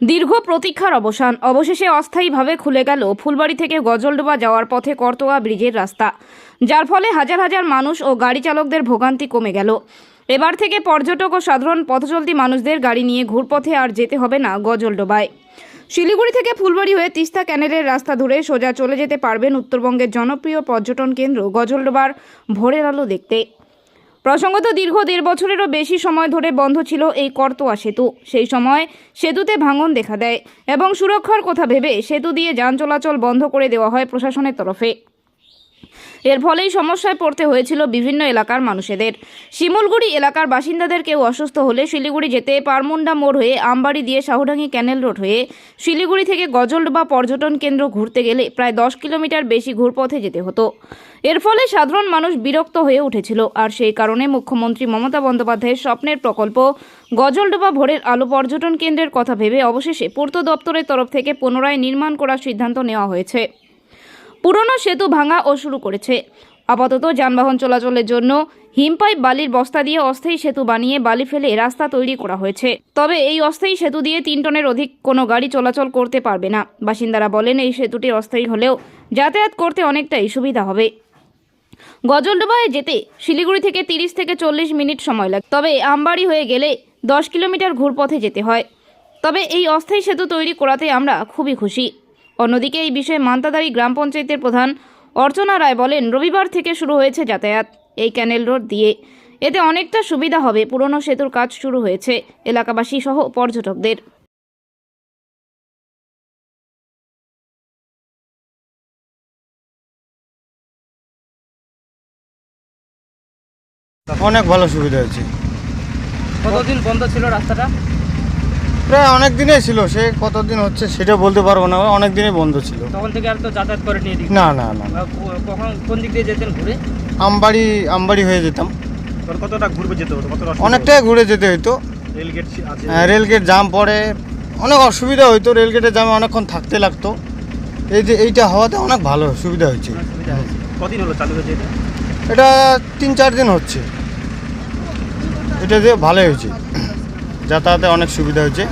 দীর্ঘ প্রতীক্ষার অবসান। অবশেষে অস্থায়ীভাবে খুলে গেল ফুলবাড়ি থেকে গজলডোবা যাওয়ার পথে করতোয়া ব্রিজের রাস্তা। যার ফলে হাজার হাজার মানুষ ও গাড়ি চালকদের ভোগান্তি কমে গেল। এবার থেকে পর্যটক ও সাধারণ পথচলতি মানুষদের গাড়ি নিয়ে ঘুরপথে আর যেতে হবে না গজলডোবায়। শিলিগুড়ি থেকে ফুলবাড়ি হয়ে তিস্তা ক্যানেলের রাস্তা ধরে সোজা চলে যেতে পারবেন উত্তরবঙ্গের জনপ্রিয় পর্যটন কেন্দ্র গজলডোবার ভোরের আলো দেখতে। প্রসঙ্গত দীর্ঘ দেড় বছরেরও বেশি সময় ধরে বন্ধ ছিল এই করতোয়া সেতু। সেই সময় সেতুতে ভাঙন দেখা দেয় এবং সুরক্ষার কথা ভেবে সেতু দিয়ে যান চলাচল বন্ধ করে দেওয়া হয় প্রশাসনের তরফে। এর ফলেই সমস্যায় পড়তে হয়েছিল বিভিন্ন এলাকার মানুষেদের। শিমুলগুড়ি এলাকার বাসিন্দাদের কেউ অসুস্থ হলে শিলিগুড়ি যেতে পারমুন্ডা মোড় হয়ে আমবাড়ি দিয়ে শাহুডাঙ্গি ক্যানেল রোড হয়ে শিলিগুড়ি থেকে গজলডোবা পর্যটন কেন্দ্র ঘুরতে গেলে প্রায় দশ কিলোমিটার বেশি ঘুরপথে যেতে হতো। এর ফলে সাধারণ মানুষ বিরক্ত হয়ে উঠেছিল। আর সেই কারণে মুখ্যমন্ত্রী মমতা বন্দ্যোপাধ্যায়ের স্বপ্নের প্রকল্প গজলডোবা ভোরের আলো পর্যটন কেন্দ্রের কথা ভেবে অবশেষে পূর্ত দপ্তরের তরফ থেকে পুনরায় নির্মাণ করার সিদ্ধান্ত নেওয়া হয়েছে। পুরনো সেতু ভাঙা ও শুরু করেছে। আপাতত যানবাহন চলাচলের জন্য হিমপাইপ বালির বস্তা দিয়ে অস্থায়ী সেতু বানিয়ে বালি ফেলে রাস্তা তৈরি করা হয়েছে। তবে এই অস্থায়ী সেতু দিয়ে তিন টনের অধিক কোনো গাড়ি চলাচল করতে পারবে না। বাসিন্দারা বলেন এই সেতুটি অস্থায়ী হলেও যাতায়াত করতে অনেকটাই সুবিধা হবে। গজলডোবায় যেতে শিলিগুড়ি থেকে তিরিশ থেকে চল্লিশ মিনিট সময় লাগে। তবে আমবাড়ি হয়ে গেলে দশ কিলোমিটার ঘুরপথে যেতে হয়। তবে এই অস্থায়ী সেতু তৈরি করাতে আমরা খুবই খুশি। অন্যদিকে এই বিষয়ে মান্তাদারি গ্রাম পঞ্চায়েতের প্রধান অর্চনা রায় বলেন রবিবার থেকে শুরু হয়েছে যাতায়াত এই ক্যানেল রোড দিয়ে। এতে অনেকটা সুবিধা হবে। পুরনো সেতুর কাজ শুরু হয়েছে এলাকাবাসী সহ পর্যটকদের। অনেক ভালো সুবিধা হয়েছে। কতদিন বন্ধ ছিল রাস্তাটা? প্রায় অনেক দিনই ছিল সে কতদিন হচ্ছে সেটা বলতে পারব না অনেক দিনই বন্ধ ছিল। তখন থেকে আর তো যাতায়াত করে নিয়ে দিক না না না কখন কোন দিক দিয়ে যেতেন ঘুরে? আমবাড়ি আমবাড়ি হয়ে যেতাম। তোর কতটা ঘুরবে যেতে হতো? কতটা অনেকটাই ঘুরে যেতে হইতো। রেলগেট আছে। হ্যাঁ, রেলগেট জাম পড়ে অনেক অসুবিধা হইতো রেলগেটে জামে অনেকক্ষণ থাকতে লাগতো। এই যে এইটা হওয়াতে অনেক ভালো সুবিধা হয়েছে। কদিন হলো চালু হয়েছে এটা? এটা তিন চার দিন হচ্ছে। এটা দিয়ে ভালো হয়েছে। যাতায়াতে অনেক সুবিধা হয়েছে।